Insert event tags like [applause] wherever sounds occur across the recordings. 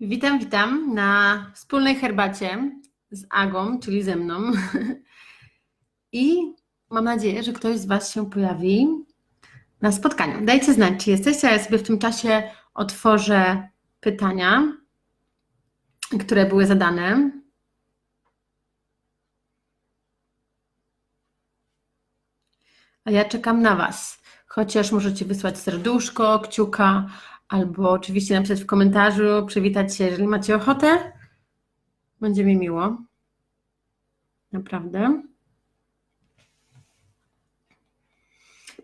Witam, witam na wspólnej herbacie z Agą, czyli ze mną. [laughs] I mam nadzieję, że ktoś z Was się pojawi na spotkaniu. Dajcie znać, czy jesteście, a ja sobie w tym czasie otworzę pytania, które były zadane. A ja czekam na Was. Chociaż możecie wysłać serduszko, kciuka, albo oczywiście napisać w komentarzu, przywitać się, jeżeli macie ochotę. Będzie mi miło. Naprawdę.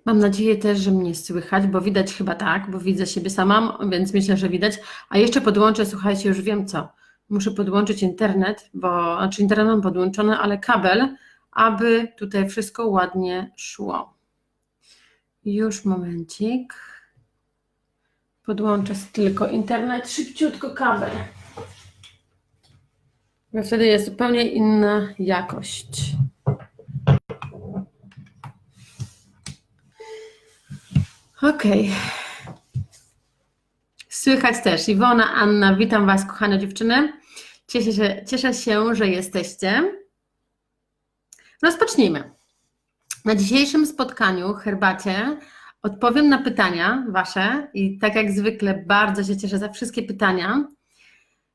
Mam nadzieję też, że mnie słychać, bo widać chyba tak, bo widzę siebie sama, więc myślę, że widać. A jeszcze podłączę, słuchajcie, już wiem co. Muszę podłączyć internet, bo znaczy internet mam podłączony, ale kabel, aby tutaj wszystko ładnie szło. Już momencik. Podłączę tylko internet, szybciutko kabel. Bo wtedy jest zupełnie inna jakość. Okej. Słychać też. Iwona, Anna, witam Was, kochane dziewczyny. Cieszę się, cieszę się, że jesteście. Rozpocznijmy. Na dzisiejszym spotkaniu, herbacie, Odpowiem na pytania Wasze i tak jak zwykle bardzo się cieszę za wszystkie pytania,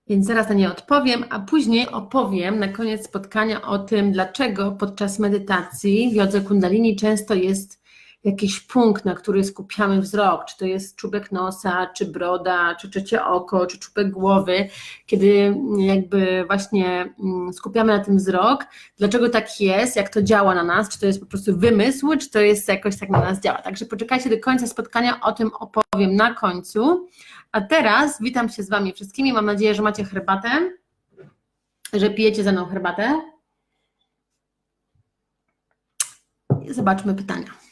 więc zaraz na nie odpowiem, a później opowiem na koniec spotkania o tym, dlaczego podczas medytacji w jodze kundalini często jest jakiś punkt, na który skupiamy wzrok, czy to jest czubek nosa, czy broda, czy trzecie oko, czy czubek głowy, kiedy jakby właśnie mm, skupiamy na tym wzrok, dlaczego tak jest, jak to działa na nas, czy to jest po prostu wymysł, czy to jest jakoś tak na nas działa. Także poczekajcie do końca spotkania, o tym opowiem na końcu. A teraz witam się z Wami wszystkimi, mam nadzieję, że macie herbatę, że pijecie ze mną herbatę. Zobaczmy pytania.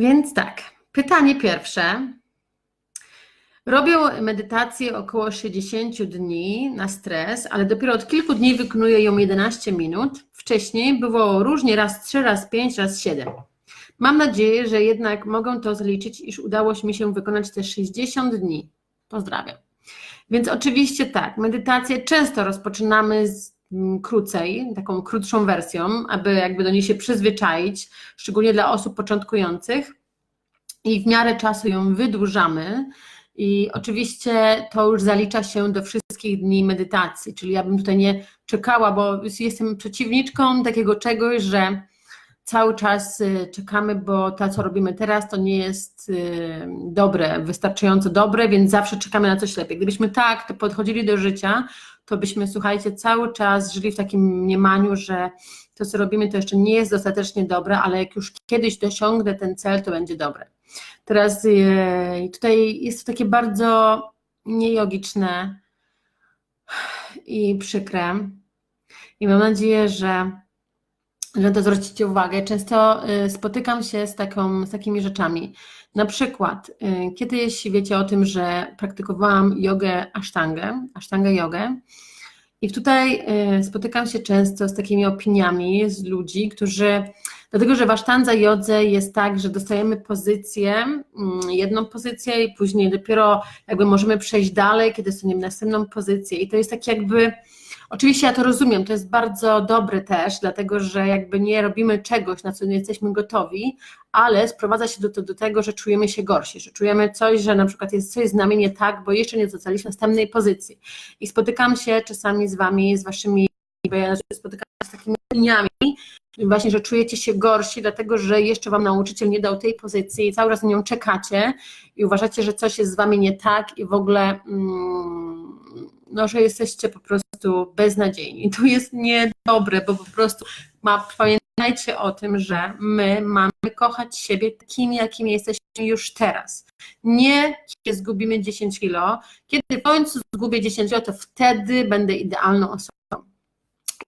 Więc tak, pytanie pierwsze. Robią medytację około 60 dni na stres, ale dopiero od kilku dni wykonuję ją 11 minut. Wcześniej było różnie, raz 3, raz 5, raz 7. Mam nadzieję, że jednak mogą to zliczyć, iż udało mi się wykonać te 60 dni. Pozdrawiam. Więc oczywiście tak, medytację często rozpoczynamy z krócej, taką krótszą wersją, aby jakby do niej się przyzwyczaić, szczególnie dla osób początkujących i w miarę czasu ją wydłużamy. I oczywiście to już zalicza się do wszystkich dni medytacji, czyli ja bym tutaj nie czekała, bo jestem przeciwniczką takiego czegoś, że cały czas y, czekamy, bo to, co robimy teraz, to nie jest y, dobre, wystarczająco dobre, więc zawsze czekamy na coś lepiej. Gdybyśmy tak to podchodzili do życia, to byśmy, słuchajcie, cały czas żyli w takim mniemaniu, że to, co robimy, to jeszcze nie jest dostatecznie dobre, ale jak już kiedyś dosiągnę ten cel, to będzie dobre. Teraz y, tutaj jest to takie bardzo niejogiczne i przykre. I mam nadzieję, że, że to zwrócicie uwagę. Często y, spotykam się z, taką, z takimi rzeczami. Na przykład, y, kiedyś wiecie o tym, że praktykowałam jogę asztangę, asztangę jogę. I tutaj spotykam się często z takimi opiniami z ludzi, którzy Dlatego, że w asztandze jodze jest tak, że dostajemy pozycję, mm, jedną pozycję i później dopiero jakby możemy przejść dalej, kiedy dostaniemy następną pozycję i to jest tak jakby, oczywiście ja to rozumiem, to jest bardzo dobre też, dlatego, że jakby nie robimy czegoś, na co nie jesteśmy gotowi, ale sprowadza się do, do tego, że czujemy się gorsi, że czujemy coś, że na przykład jest coś z nami nie tak, bo jeszcze nie dostaliśmy następnej pozycji. I spotykam się czasami z Wami, z Waszymi, bo ja spotykam się z takimi opiniami, właśnie, że czujecie się gorsi, dlatego że jeszcze wam nauczyciel nie dał tej pozycji i cały czas na nią czekacie i uważacie, że coś jest z wami nie tak i w ogóle mm, no, że jesteście po prostu beznadziejni. To jest niedobre, bo po prostu ma, pamiętajcie o tym, że my mamy kochać siebie takimi, jakimi jesteśmy już teraz. Nie kiedy zgubimy 10 kilo, kiedy w końcu zgubię 10 kilo, to wtedy będę idealną osobą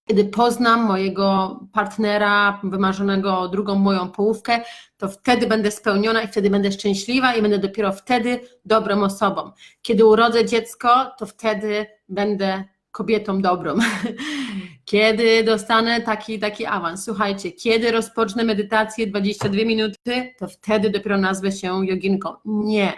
kiedy poznam mojego partnera, wymarzonego drugą moją połówkę, to wtedy będę spełniona i wtedy będę szczęśliwa i będę dopiero wtedy dobrą osobą. Kiedy urodzę dziecko, to wtedy będę kobietą dobrą. [laughs] Kiedy dostanę taki taki awans. Słuchajcie, kiedy rozpocznę medytację 22 minuty, to wtedy dopiero nazwę się joginką. Nie.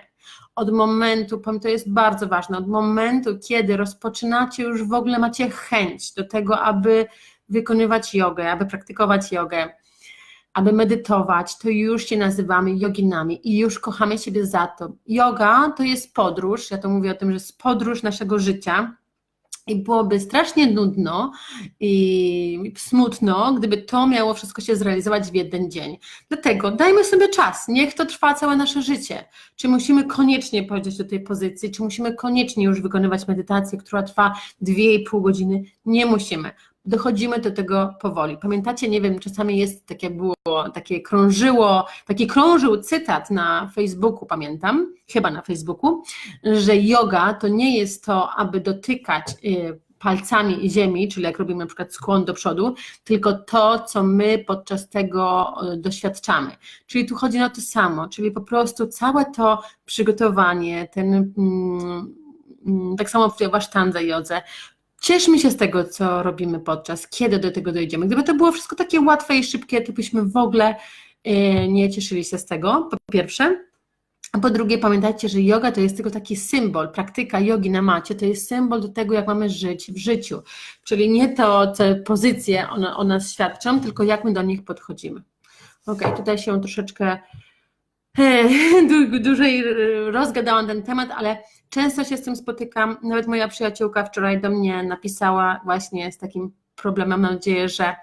Od momentu, to jest bardzo ważne, od momentu, kiedy rozpoczynacie już w ogóle macie chęć do tego, aby wykonywać jogę, aby praktykować jogę, aby medytować, to już się nazywamy joginami i już kochamy siebie za to. Yoga to jest podróż, ja to mówię o tym, że jest podróż naszego życia. I byłoby strasznie nudno i smutno, gdyby to miało wszystko się zrealizować w jeden dzień. Dlatego dajmy sobie czas, niech to trwa całe nasze życie. Czy musimy koniecznie powiedzieć do tej pozycji, czy musimy koniecznie już wykonywać medytację, która trwa 2,5 godziny? Nie musimy dochodzimy do tego powoli. Pamiętacie, nie wiem, czasami jest takie było, takie krążyło, taki krążył cytat na Facebooku, pamiętam, chyba na Facebooku, że yoga to nie jest to, aby dotykać y, palcami ziemi, czyli jak robimy na przykład skłon do przodu, tylko to, co my podczas tego y, doświadczamy. Czyli tu chodzi o to samo, czyli po prostu całe to przygotowanie, ten mm, mm tak samo w wasztandze jodze, Cieszmy się z tego, co robimy podczas, kiedy do tego dojdziemy. Gdyby to było wszystko takie łatwe i szybkie, to byśmy w ogóle e, nie cieszyli się z tego, po pierwsze. A po drugie, pamiętajcie, że yoga to jest tylko taki symbol, praktyka jogi na macie to jest symbol do tego, jak mamy żyć w życiu. Czyli nie to, co pozycje o nas świadczą, tylko jak my do nich podchodzimy. Ok, tutaj się troszeczkę [laughs] dłużej rozgadałam ten temat, ale często się z tym spotykam. Nawet moja przyjaciółka wczoraj do mnie napisała właśnie z takim problemem. Mam nadzieję, że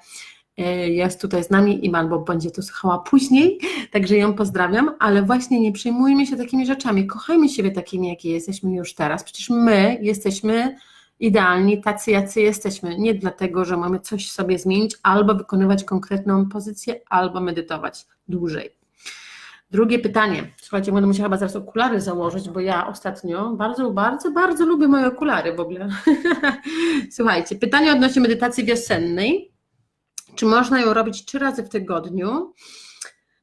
e, jest tutaj z nami i albo będzie to słuchała później, [laughs] także ją pozdrawiam, ale właśnie nie przejmujmy się takimi rzeczami, kochajmy siebie takimi, jakie jesteśmy już teraz. Przecież my jesteśmy idealni, tacy jacy jesteśmy, nie dlatego, że mamy coś sobie zmienić, albo wykonywać konkretną pozycję, albo medytować dłużej. Drugie pytanie. Słuchajcie, będę musiała chyba zaraz okulary założyć, bo ja ostatnio bardzo, bardzo, bardzo lubię moje okulary w ogóle. [laughs] Słuchajcie, pytanie odnośnie medytacji wiosennej. Czy można ją robić trzy razy w tygodniu?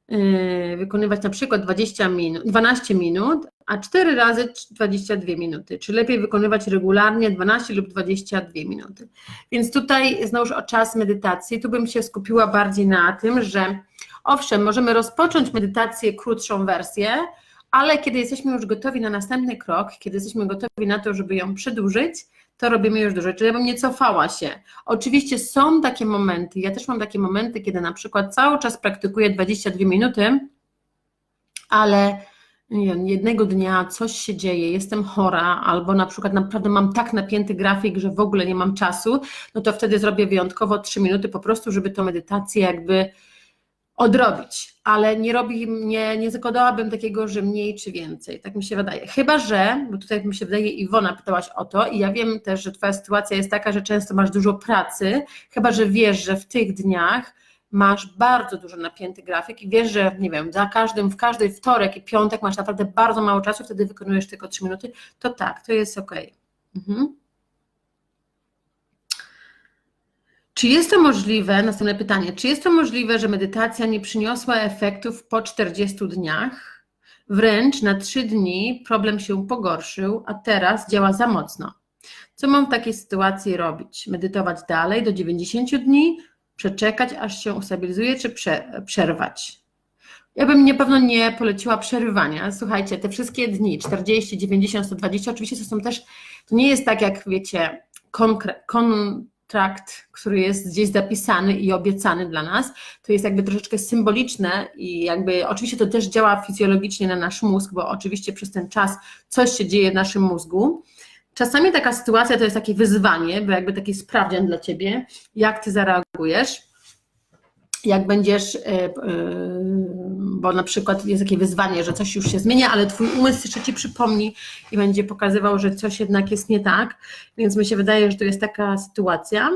Yy, wykonywać na przykład 20 minut, 12 minut, a 4 razy 22 minuty. Czy lepiej wykonywać regularnie 12 lub 22 minuty? Więc tutaj znowuż o czas medytacji, tu bym się skupiła bardziej na tym, że Owszem, możemy rozpocząć medytację, krótszą wersję, ale kiedy jesteśmy już gotowi na następny krok, kiedy jesteśmy gotowi na to, żeby ją przedłużyć, to robimy już dużo. Czyli ja bym nie cofała się. Oczywiście są takie momenty, ja też mam takie momenty, kiedy na przykład cały czas praktykuję 22 minuty, ale jednego dnia coś się dzieje, jestem chora, albo na przykład naprawdę mam tak napięty grafik, że w ogóle nie mam czasu, no to wtedy zrobię wyjątkowo 3 minuty po prostu, żeby tą medytację jakby odrobić, ale nie robi, nie, nie zakładałabym takiego, że mniej czy więcej, tak mi się wydaje. Chyba, że, bo tutaj mi się wydaje, Iwona pytałaś o to i ja wiem też, że Twoja sytuacja jest taka, że często masz dużo pracy, chyba, że wiesz, że w tych dniach masz bardzo dużo napięty grafik i wiesz, że nie wiem, za każdym, w każdej wtorek i piątek masz naprawdę bardzo mało czasu, wtedy wykonujesz tylko 3 minuty, to tak, to jest ok. Mhm. Czy jest to możliwe, następne pytanie, czy jest to możliwe, że medytacja nie przyniosła efektów po 40 dniach? Wręcz na 3 dni problem się pogorszył, a teraz działa za mocno. Co mam w takiej sytuacji robić? Medytować dalej do 90 dni, przeczekać, aż się ustabilizuje, czy prze, przerwać? Ja bym na pewno nie poleciła przerywania. Słuchajcie, te wszystkie dni, 40, 90, 120, oczywiście to są też, to nie jest tak jak wiecie, konkret, kon, trakt, który jest gdzieś zapisany i obiecany dla nas, to jest jakby troszeczkę symboliczne i jakby oczywiście to też działa fizjologicznie na nasz mózg, bo oczywiście przez ten czas coś się dzieje w naszym mózgu. Czasami taka sytuacja to jest takie wyzwanie, bo jakby taki sprawdzian dla ciebie, jak ty zareagujesz jak będziesz, e, e, bo na przykład jest takie wyzwanie, że coś już się zmienia, ale twój umysł jeszcze ci przypomni i będzie pokazywał, że coś jednak jest nie tak, więc mi się wydaje, że to jest taka sytuacja.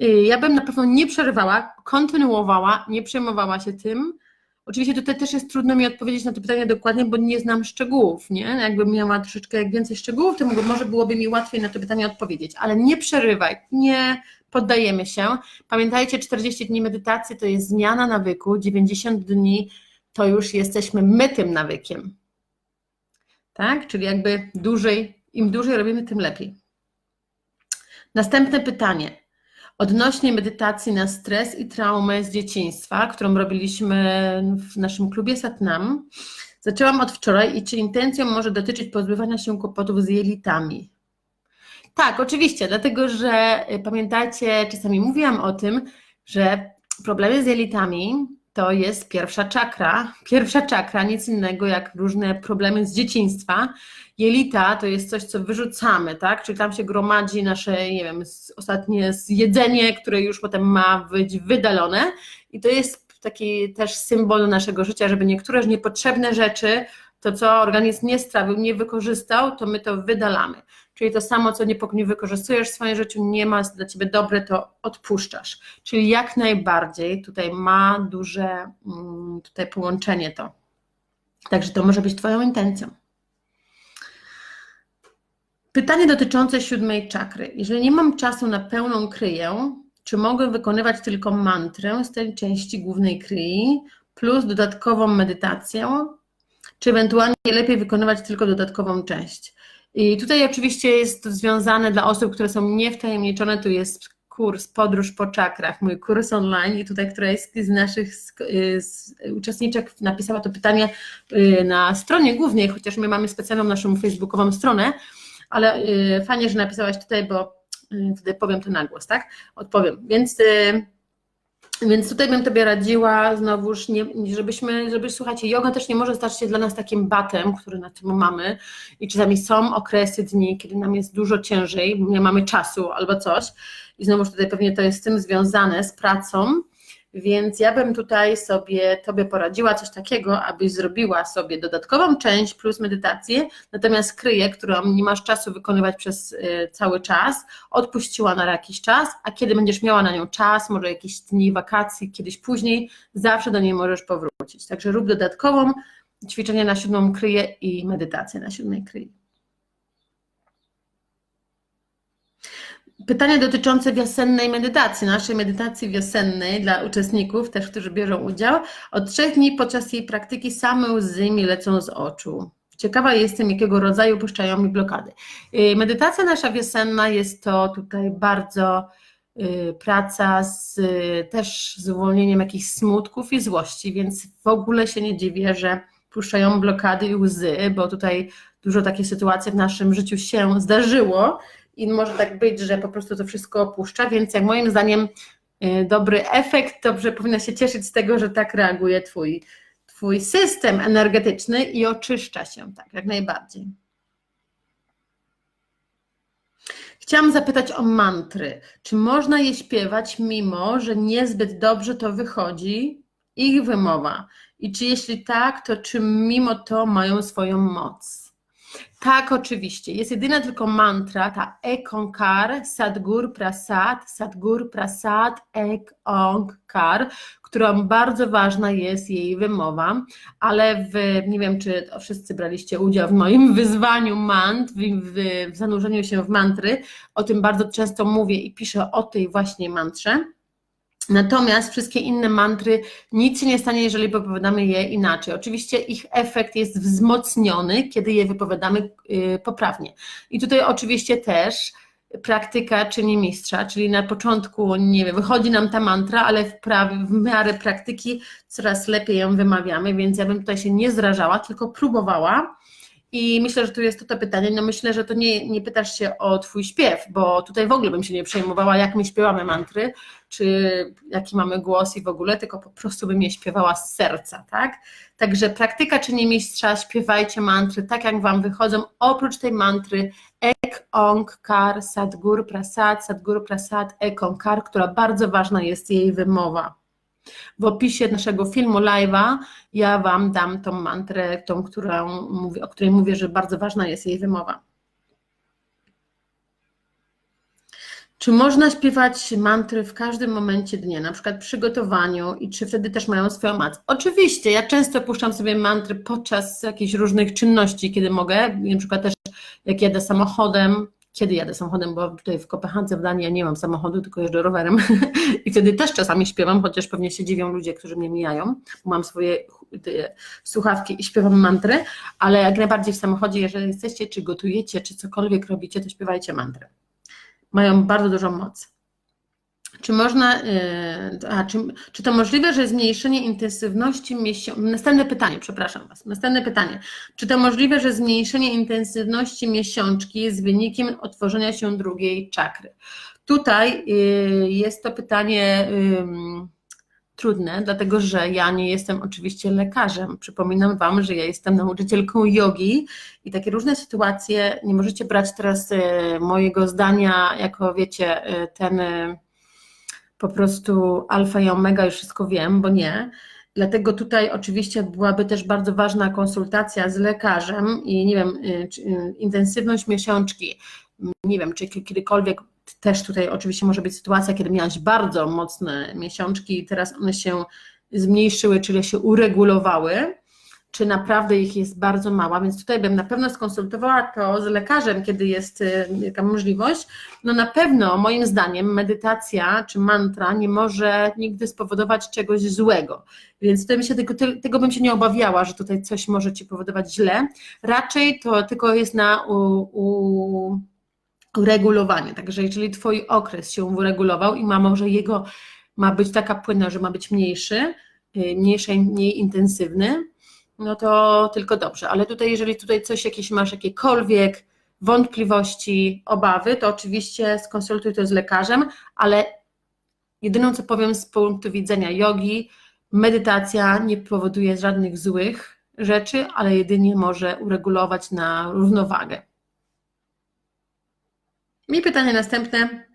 E, ja bym na pewno nie przerywała, kontynuowała, nie przejmowała się tym. Oczywiście tutaj też jest trudno mi odpowiedzieć na to pytanie dokładnie, bo nie znam szczegółów, nie? Jakbym miała troszeczkę jak więcej szczegółów, to może byłoby mi łatwiej na to pytanie odpowiedzieć, ale nie przerywaj, nie poddajemy się. Pamiętajcie, 40 dni medytacji to jest zmiana nawyku, 90 dni to już jesteśmy my tym nawykiem. Tak? Czyli jakby dłużej, im dłużej robimy, tym lepiej. Następne pytanie. Odnośnie medytacji na stres i traumę z dzieciństwa, którą robiliśmy w naszym klubie Satnam. Zaczęłam od wczoraj i czy intencją może dotyczyć pozbywania się kłopotów z jelitami? Tak, oczywiście, dlatego że y, pamiętacie, czasami mówiłam o tym, że problemy z jelitami to jest pierwsza czakra. [laughs] Pierwsza czakra, nic innego jak różne problemy z dzieciństwa. Jelita to jest coś, co wyrzucamy, tak? Czyli tam się gromadzi nasze, nie wiem, ostatnie jedzenie, które już potem ma być wydalone. I to jest taki też symbol naszego życia, żeby niektóre niepotrzebne rzeczy, to co organizm nie strawił, nie wykorzystał, to my to wydalamy. Czyli to samo, co nie, wykorzystujesz w swoim życiu, nie ma dla ciebie dobre, to odpuszczasz. Czyli jak najbardziej tutaj ma duże mm, tutaj połączenie to. Także to może być Twoją intencją. Pytanie dotyczące siódmej czakry. Jeżeli nie mam czasu na pełną kryję, czy mogę wykonywać tylko mantrę z tej części głównej kryi plus dodatkową medytację, czy ewentualnie lepiej wykonywać tylko dodatkową część? I tutaj oczywiście jest to związane dla osób, które są niewtajemniczone, tu jest kurs Podróż po czakrach, mój kurs online i tutaj któraś z naszych z uczestniczek napisała to pytanie y, na stronie głównej, chociaż my mamy specjalną naszą facebookową stronę, ale y, fajnie, że napisałaś tutaj, bo y, wtedy powiem to na głos, tak? Odpowiem. Więc więc tutaj bym Tobie radziła znowuż, nie, żebyśmy, żeby słuchajcie, yoga też nie może stać się dla nas takim batem, który na tym mamy. I czasami są okresy, dni, kiedy nam jest dużo ciężej, nie mamy czasu albo coś. I znowuż tutaj pewnie to jest z tym związane, z pracą, więc ja bym tutaj sobie Tobie poradziła coś takiego, abyś zrobiła sobie dodatkową część plus medytację, natomiast kryję, którą nie masz czasu wykonywać przez y, cały czas, odpuściła na jakiś czas, a kiedy będziesz miała na nią czas, może jakieś dni wakacji, kiedyś później, zawsze do niej możesz powrócić. Także rób dodatkową ćwiczenie na siódmą kryję i medytację na siódmej kryji. Pytanie dotyczące wiosennej medytacji, naszej medytacji wiosennej dla uczestników, też którzy biorą udział. Od trzech dni podczas jej praktyki same łzy mi lecą z oczu. Ciekawa jestem, jakiego rodzaju puszczają mi blokady. Y, medytacja nasza wiosenna jest to tutaj bardzo y, praca z, też z uwolnieniem jakichś smutków i złości, więc w ogóle się nie dziwię, że puszczają blokady i łzy, bo tutaj dużo takich sytuacji w naszym życiu się zdarzyło i może tak być, że po prostu to wszystko opuszcza, więc jak moim zdaniem y, dobry efekt, dobrze powinno się cieszyć z tego, że tak reaguje twój, twój system energetyczny i oczyszcza się, tak, jak najbardziej. Chciałam zapytać o mantry. Czy można je śpiewać, mimo że niezbyt dobrze to wychodzi, ich wymowa? I czy jeśli tak, to czy mimo to mają swoją moc? Tak, oczywiście. Jest jedyna tylko mantra, ta Ekonkar, Sadgur Prasad, Sadgur Prasad, Ek Onkar, którą bardzo ważna jest jej wymowa, ale w, nie wiem, czy wszyscy braliście udział w moim wyzwaniu mantr, w, w, w zanurzeniu się w mantry. O tym bardzo często mówię i piszę o tej właśnie mantrze. Natomiast wszystkie inne mantry, nic się nie stanie, jeżeli wypowiadamy je inaczej. Oczywiście ich efekt jest wzmocniony, kiedy je wypowiadamy y, poprawnie. I tutaj oczywiście też praktyka czyni mistrza, czyli na początku, nie wiem, wychodzi nam ta mantra, ale w, prawie, w miarę praktyki coraz lepiej ją wymawiamy, więc ja bym tutaj się nie zrażała, tylko próbowała i myślę, że tu jest to, pytanie. No myślę, że to nie, nie pytasz się o Twój śpiew, bo tutaj w ogóle bym się nie przejmowała, jak my śpiewamy mantry, czy jaki mamy głos i w ogóle, tylko po prostu bym je śpiewała z serca, tak? Także praktyka czyni mistrza, śpiewajcie mantry tak, jak Wam wychodzą. Oprócz tej mantry Ek, Ong, Kar, Sadgur, Prasad, Sadgur, Prasad, Ek, Ong, Kar, która bardzo ważna jest jej wymowa. W opisie naszego filmu live'a ja Wam dam tą mantrę, tą, którą mówię, o której mówię, że bardzo ważna jest jej wymowa. Czy można śpiewać mantry w każdym momencie dnia, na przykład przy gotowaniu i czy wtedy też mają swoją moc? Oczywiście, ja często puszczam sobie mantry podczas jakichś różnych czynności, kiedy mogę, na przykład też jak jadę samochodem, kiedy jadę samochodem, bo tutaj w Kopenhadze w Danii ja nie mam samochodu, tylko jeżdżę rowerem [laughs] i wtedy też czasami śpiewam, chociaż pewnie się dziwią ludzie, którzy mnie mijają, mam swoje słuchawki i śpiewam mantry, ale jak najbardziej w samochodzie, jeżeli jesteście, czy gotujecie, czy cokolwiek robicie, to śpiewajcie mantry. Mają bardzo dużą moc. Czy można, yy, a, czy, czy to możliwe, że zmniejszenie intensywności miesiączki, następne pytanie, przepraszam Was, następne pytanie, czy to możliwe, że zmniejszenie intensywności miesiączki jest wynikiem otworzenia się drugiej czakry? Tutaj yy, jest to pytanie trudne, dlatego że ja nie jestem oczywiście lekarzem. Przypominam Wam, że ja jestem nauczycielką jogi i takie różne sytuacje, nie możecie brać teraz y, mojego zdania jako wiecie, y, ten y, po prostu alfa i omega, już wszystko wiem, bo nie. Dlatego tutaj oczywiście byłaby też bardzo ważna konsultacja z lekarzem i nie wiem, czy, intensywność miesiączki, nie wiem, czy kiedykolwiek też tutaj oczywiście może być sytuacja, kiedy miałaś bardzo mocne miesiączki i teraz one się zmniejszyły, czyli się uregulowały, czy naprawdę ich jest bardzo mała, więc tutaj bym na pewno skonsultowała to z lekarzem, kiedy jest y, taka możliwość. No na pewno moim zdaniem medytacja czy mantra nie może nigdy spowodować czegoś złego, więc tutaj się tego, tego bym się nie obawiała, że tutaj coś może Ci powodować źle. Raczej to tylko jest na u, u uregulowanie. Także jeżeli Twój okres się uregulował i ma może jego ma być taka płynna, że ma być mniejszy, y, mniejszy, mniej intensywny, no to tylko dobrze. Ale tutaj, jeżeli tutaj coś jakieś masz, jakiekolwiek wątpliwości, obawy, to oczywiście skonsultuj to z lekarzem, ale jedyną co powiem z punktu widzenia jogi, medytacja nie powoduje żadnych złych rzeczy, ale jedynie może uregulować na równowagę. I pytanie następne,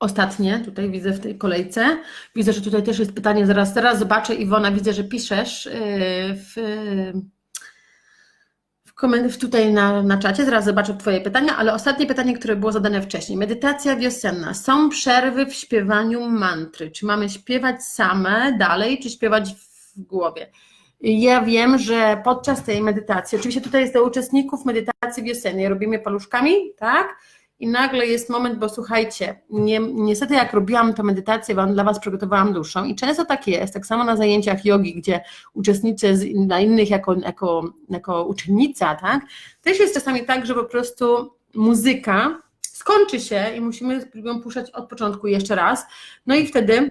ostatnie, tutaj widzę w tej kolejce. Widzę, że tutaj też jest pytanie, zaraz, zaraz zobaczę, Iwona, widzę, że piszesz yy, w, w tutaj na, na czacie, zaraz zobaczę Twoje pytania, ale ostatnie pytanie, które było zadane wcześniej. Medytacja wiosenna. Są przerwy w śpiewaniu mantry. Czy mamy śpiewać same dalej, czy śpiewać w głowie? Ja wiem, że podczas tej medytacji, oczywiście tutaj jest do uczestników medytacji wiosennej, robimy paluszkami, tak? I nagle jest moment, bo słuchajcie, nie, niestety jak robiłam tę medytację, dla Was przygotowałam duszą i często tak jest, tak samo na zajęciach jogi, gdzie uczestniczę z, na innych jako, jako, jako uczennica, tak, też jest czasami tak, że po prostu muzyka skończy się i musimy ją puszczać od początku jeszcze raz, no i wtedy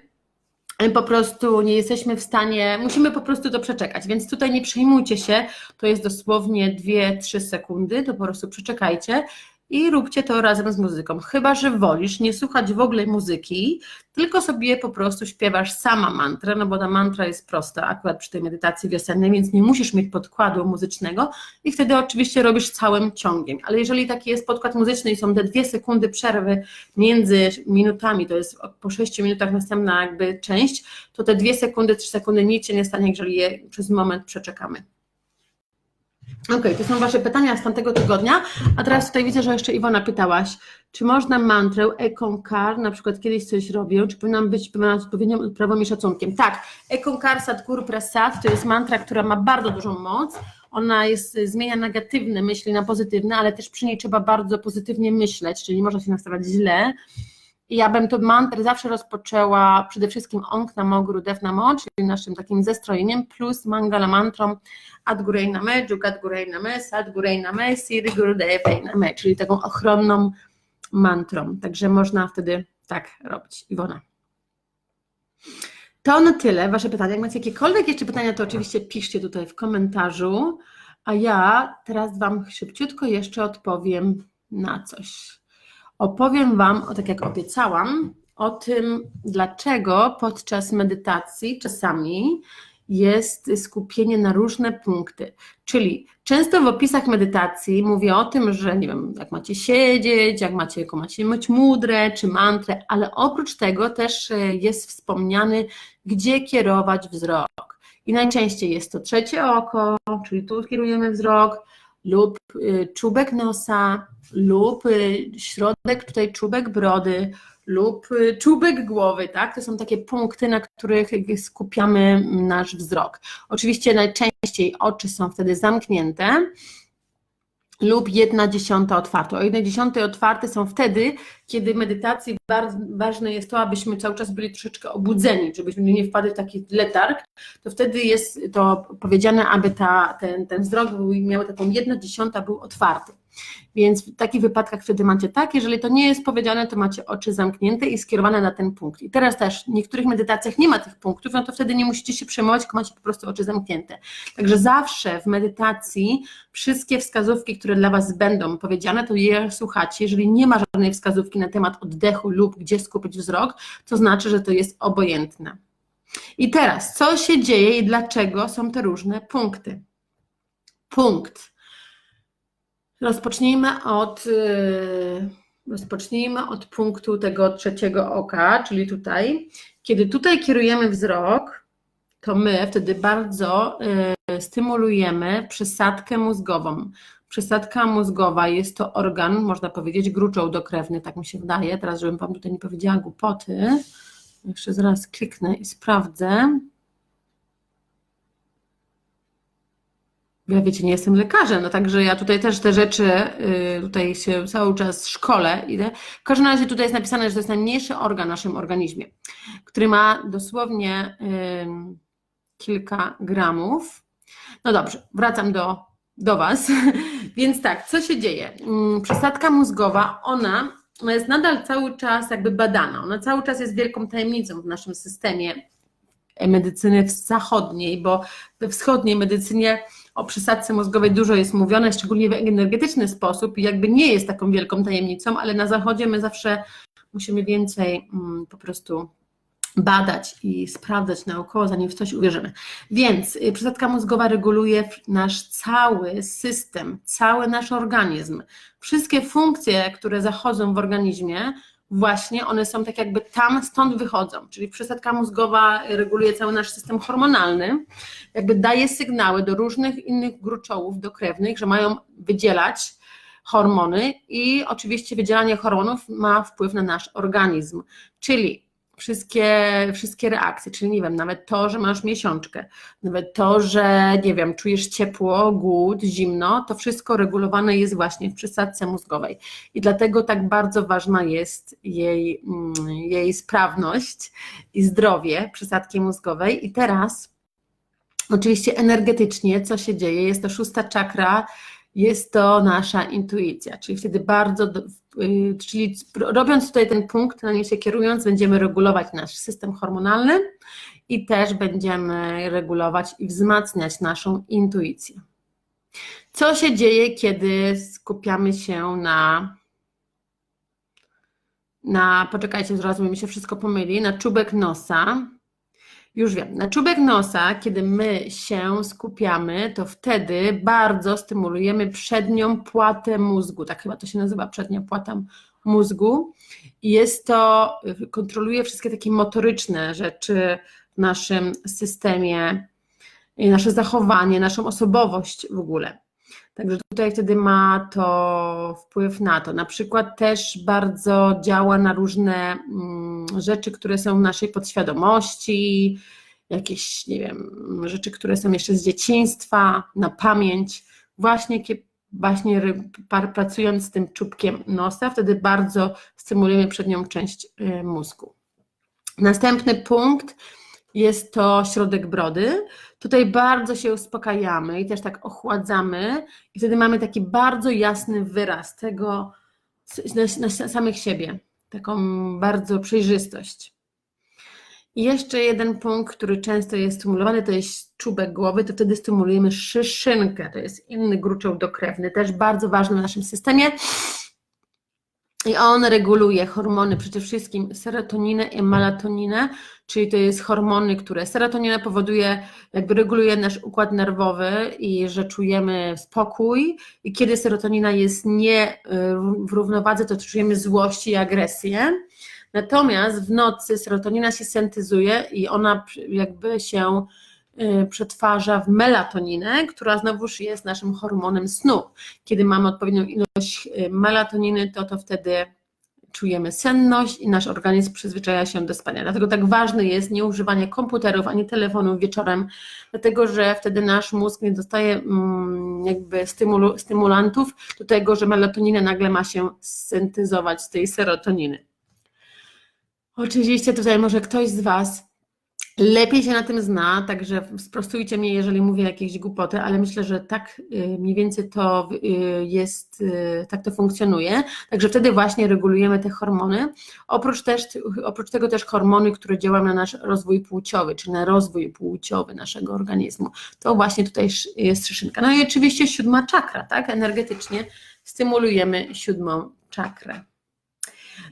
po prostu nie jesteśmy w stanie, musimy po prostu to przeczekać, więc tutaj nie przejmujcie się, to jest dosłownie 2-3 sekundy, to po prostu przeczekajcie, i róbcie to razem z muzyką. Chyba, że wolisz nie słuchać w ogóle muzyki, tylko sobie po prostu śpiewasz sama mantrę, no bo ta mantra jest prosta akurat przy tej medytacji wiosennej, więc nie musisz mieć podkładu muzycznego i wtedy oczywiście robisz całym ciągiem. Ale jeżeli taki jest podkład muzyczny i są te dwie sekundy przerwy między minutami, to jest po sześciu minutach następna jakby część, to te dwie sekundy, trzy sekundy nic się nie stanie, jeżeli je przez moment przeczekamy. Okej, okay, to są Wasze pytania z tamtego tygodnia. A teraz tutaj widzę, że jeszcze Iwona pytałaś, czy można mantrę Ekonkar, na przykład kiedyś coś robię, czy powinnam być pełna odpowiednią odprawą i szacunkiem? Tak, Ekonkar Sadhguru Prasad to jest mantra, która ma bardzo dużą moc. Ona jest, zmienia negatywne myśli na pozytywne, ale też przy niej trzeba bardzo pozytywnie myśleć, czyli nie można się nastawiać źle. Ja bym to mantrę zawsze rozpoczęła przede wszystkim Ong Namo Guru Dev Namo, czyli naszym takim zestrojeniem, plus Mangala mantrą Ad Gurei Name, Jugat Gurei Name, Sad Gurei Name, Siri Gurudev Name, czyli taką ochronną mantrą. Także można wtedy tak robić. Iwona. To na tyle. Wasze pytania. Jak macie jakiekolwiek jeszcze pytania, to oczywiście piszcie tutaj w komentarzu, a ja teraz Wam szybciutko jeszcze odpowiem na coś opowiem Wam, tak jak obiecałam, o tym, dlaczego podczas medytacji czasami jest skupienie na różne punkty. Czyli często w opisach medytacji mówię o tym, że nie wiem, jak macie siedzieć, jak macie, jaką macie mieć mudrę czy mantrę, ale oprócz tego też e, jest wspomniany, gdzie kierować wzrok. I najczęściej jest to trzecie oko, czyli tu kierujemy wzrok, lub y, czubek nosa, lub y, środek tutaj czubek brody, lub y, czubek głowy, tak? To są takie punkty, na których skupiamy nasz wzrok. Oczywiście najczęściej oczy są wtedy zamknięte lub jedna dziesiąta otwarte. O jednej dziesiątej otwarte są wtedy, kiedy medytacji bardzo ważne jest to, abyśmy cały czas byli troszeczkę obudzeni, żebyśmy nie wpadli w taki letarg, to wtedy jest to powiedziane, aby ta, ten, ten wzrok miał taką jedna dziesiąta, był otwarty. Więc w takich wypadkach wtedy macie tak, jeżeli to nie jest powiedziane, to macie oczy zamknięte i skierowane na ten punkt. I teraz też w niektórych medytacjach nie ma tych punktów, no to wtedy nie musicie się przejmować, tylko macie po prostu oczy zamknięte. Także zawsze w medytacji wszystkie wskazówki, które dla Was będą powiedziane, to je słuchacie. Jeżeli nie ma żadnej wskazówki na temat oddechu lub gdzie skupić wzrok, to znaczy, że to jest obojętne. I teraz, co się dzieje i dlaczego są te różne punkty? Punkt Rozpocznijmy od, y, rozpocznijmy od punktu tego trzeciego oka, czyli tutaj. Kiedy tutaj kierujemy wzrok, to my wtedy bardzo y, stymulujemy przysadkę mózgową. Przysadka mózgowa jest to organ, można powiedzieć, gruczoł dokrewny, tak mi się wydaje. Teraz, żebym Wam tutaj nie powiedziała głupoty, jeszcze zaraz kliknę i sprawdzę. Ja wiecie, nie jestem lekarzem, no także ja tutaj też te rzeczy, y, tutaj się cały czas szkole idę. W każdym razie tutaj jest napisane, że to jest najmniejszy organ w naszym organizmie, który ma dosłownie kilka gramów. No dobrze, wracam do, do Was. [laughs] Więc tak, co się dzieje? Mm, przesadka mózgowa, ona jest nadal cały czas jakby badana. Ona cały czas jest wielką tajemnicą w naszym systemie medycyny zachodniej, bo we wschodniej medycynie o przysadce mózgowej dużo jest mówione, szczególnie w energetyczny sposób i jakby nie jest taką wielką tajemnicą, ale na zachodzie my zawsze musimy więcej mm, po prostu badać i sprawdzać naokoło, zanim w coś uwierzymy. Więc y, przysadka mózgowa reguluje nasz cały system, cały nasz organizm. Wszystkie funkcje, które zachodzą w organizmie, właśnie one są tak jakby tam, stąd wychodzą, czyli przysadka mózgowa reguluje cały nasz system hormonalny, jakby daje sygnały do różnych innych gruczołów dokrewnych, że mają wydzielać hormony i oczywiście wydzielanie hormonów ma wpływ na nasz organizm, czyli wszystkie, wszystkie reakcje, czyli nie wiem, nawet to, że masz miesiączkę, nawet to, że nie wiem, czujesz ciepło, głód, zimno, to wszystko regulowane jest właśnie w przysadce mózgowej. I dlatego tak bardzo ważna jest jej, mm, jej sprawność i zdrowie przysadki mózgowej. I teraz oczywiście energetycznie, co się dzieje, jest to szósta czakra, jest to nasza intuicja, czyli wtedy bardzo, y, czyli robiąc tutaj ten punkt, na nie się kierując, będziemy regulować nasz system hormonalny i też będziemy regulować i wzmacniać naszą intuicję. Co się dzieje, kiedy skupiamy się na, na poczekajcie, zaraz mi się wszystko pomyli, na czubek nosa, już wiem, na czubek nosa, kiedy my się skupiamy, to wtedy bardzo stymulujemy przednią płatę mózgu. Tak chyba to się nazywa przednia płata mózgu. Jest to, kontroluje wszystkie takie motoryczne rzeczy w naszym systemie, nasze zachowanie, naszą osobowość w ogóle. Także tutaj wtedy ma to wpływ na to. Na przykład też bardzo działa na różne mm, rzeczy, które są w naszej podświadomości, jakieś, nie wiem, rzeczy, które są jeszcze z dzieciństwa, na pamięć. Właśnie, właśnie pracując z tym czubkiem nosa, wtedy bardzo stymulujemy przednią część y, mózgu. Następny punkt jest to środek brody. Tutaj bardzo się uspokajamy i też tak ochładzamy, i wtedy mamy taki bardzo jasny wyraz tego na, na samych siebie, taką bardzo przejrzystość. I jeszcze jeden punkt, który często jest stymulowany, to jest czubek głowy, to wtedy stymulujemy szyszynkę, to jest inny gruczoł dokrewny, też bardzo ważny w naszym systemie. I on reguluje hormony, przede wszystkim serotoninę i melatoninę, czyli to jest hormony, które serotonina powoduje, jakby reguluje nasz układ nerwowy i że czujemy spokój i kiedy serotonina jest nie y, w równowadze, to czujemy złość i agresję. Natomiast w nocy serotonina się syntezyzuje i ona jakby się przetwarza w melatoninę, która znowuż jest naszym hormonem snu. Kiedy mamy odpowiednią ilość y, melatoniny, to to wtedy czujemy senność i nasz organizm przyzwyczaja się do spania. Dlatego tak ważne jest nieużywanie komputerów ani telefonów wieczorem, dlatego że wtedy nasz mózg nie dostaje mm, jakby stymulu, stymulantów do tego, że melatonina nagle ma się syntezować z tej serotoniny. Oczywiście tutaj może ktoś z Was lepiej się na tym zna, także sprostujcie mnie, jeżeli mówię jakieś głupoty, ale myślę, że tak y, mniej więcej to y, jest, y, tak to funkcjonuje. Także wtedy właśnie regulujemy te hormony. Oprócz, też, oprócz tego też hormony, które działają na nasz rozwój płciowy, czy na rozwój płciowy naszego organizmu. To właśnie tutaj jest szyszynka. No i oczywiście siódma czakra, tak? Energetycznie stymulujemy siódmą czakrę.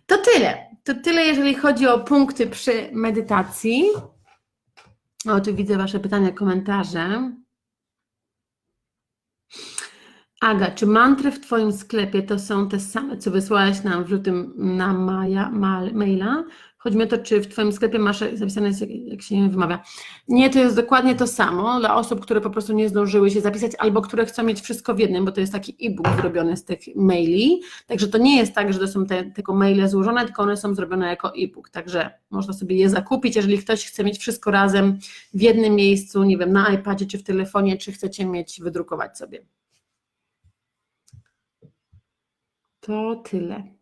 To tyle. To tyle, jeżeli chodzi o punkty przy medytacji. O, widzę Wasze pytania, komentarze. Aga, czy mantry w Twoim sklepie to są te same, co wysłałaś nam w lutym na maja, ma, maila? Chodzi mi o to, czy w Twoim sklepie masz zapisane, jak, jak się wymawia. Nie, to jest dokładnie to samo dla osób, które po prostu nie zdążyły się zapisać albo które chcą mieć wszystko w jednym, bo to jest taki e-book zrobiony z tych maili. Także to nie jest tak, że to są te, tylko maile złożone, tylko one są zrobione jako e-book. Także można sobie je zakupić, jeżeli ktoś chce mieć wszystko razem w jednym miejscu, nie wiem, na iPadzie czy w telefonie, czy chcecie mieć, wydrukować sobie. To tyle.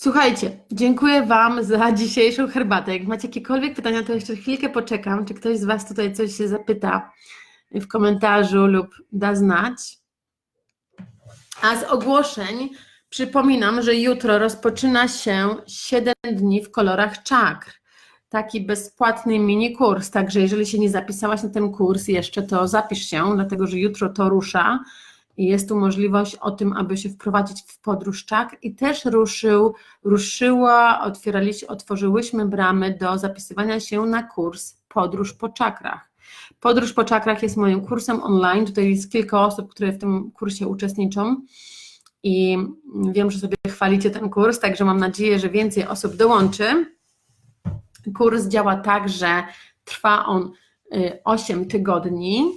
Słuchajcie, dziękuję Wam za dzisiejszą herbatę. Jak macie jakiekolwiek pytania, to jeszcze chwilkę poczekam, czy ktoś z Was tutaj coś się zapyta w komentarzu lub da znać. A z ogłoszeń przypominam, że jutro rozpoczyna się 7 dni w kolorach czakr. Taki bezpłatny mini kurs, także jeżeli się nie zapisałaś na ten kurs jeszcze, to zapisz się, dlatego że jutro to rusza jest tu możliwość o tym, aby się wprowadzić w podróż czakr i też ruszył, ruszyła, otwieraliśmy, otworzyłyśmy bramy do zapisywania się na kurs Podróż po czakrach. Podróż po czakrach jest moim kursem online, tutaj jest kilka osób, które w tym kursie uczestniczą i wiem, że sobie chwalicie ten kurs, także mam nadzieję, że więcej osób dołączy. Kurs działa tak, że trwa on 8 y, tygodni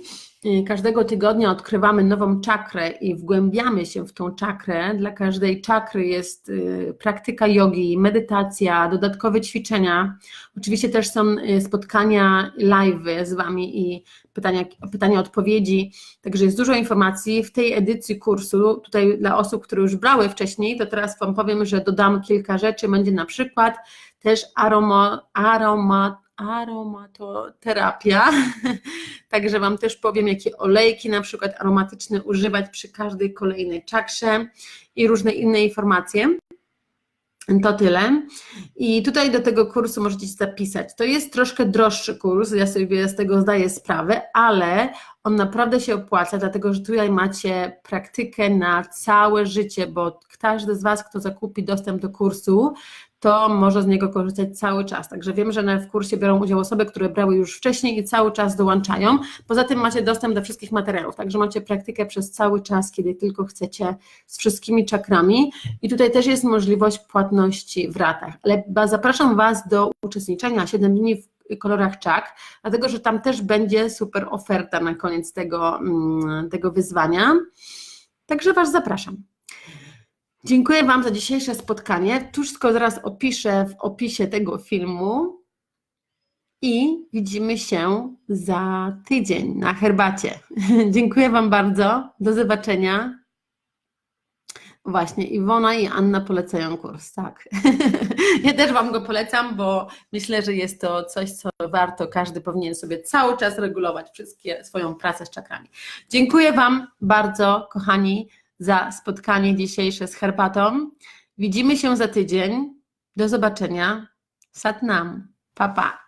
każdego tygodnia odkrywamy nową czakrę i wgłębiamy się w tą czakrę. Dla każdej czakry jest y, praktyka jogi, medytacja, dodatkowe ćwiczenia. Oczywiście też są y, spotkania live z Wami i pytania, pytania, odpowiedzi. Także jest dużo informacji w tej edycji kursu. Tutaj dla osób, które już brały wcześniej, to teraz Wam powiem, że dodam kilka rzeczy. Będzie na przykład też aroma, aromat aromatoterapia. [laughs] Także Wam też powiem, jakie olejki na przykład aromatyczne używać przy każdej kolejnej czakrze i różne inne informacje. To tyle. I tutaj do tego kursu możecie się zapisać. To jest troszkę droższy kurs, ja sobie z tego zdaję sprawę, ale on naprawdę się opłaca, dlatego że tutaj macie praktykę na całe życie, bo każdy z Was, kto zakupi dostęp do kursu, to może z niego korzystać cały czas. Także wiem, że w kursie biorą udział osoby, które brały już wcześniej i cały czas dołączają. Poza tym macie dostęp do wszystkich materiałów, także macie praktykę przez cały czas, kiedy tylko chcecie z wszystkimi czakrami. I tutaj też jest możliwość płatności w ratach. Ale zapraszam Was do uczestniczenia 7 dni w kolorach czak, dlatego że tam też będzie super oferta na koniec tego, mm, tego wyzwania. Także Was zapraszam. Dziękuję Wam za dzisiejsze spotkanie. Tuż wszystko zaraz opiszę w opisie tego filmu i widzimy się za tydzień na herbacie. [laughs] Dziękuję Wam bardzo. Do zobaczenia. Właśnie, Iwona i Anna polecają kurs, tak. [laughs] Ja też Wam go polecam, bo myślę, że jest to coś, co warto, każdy powinien sobie cały czas regulować wszystkie swoją pracę z czakrami. Dziękuję Wam bardzo, kochani za spotkanie dzisiejsze z herbatą. Widzimy się za tydzień. Do zobaczenia. Satnam. Pa, pa.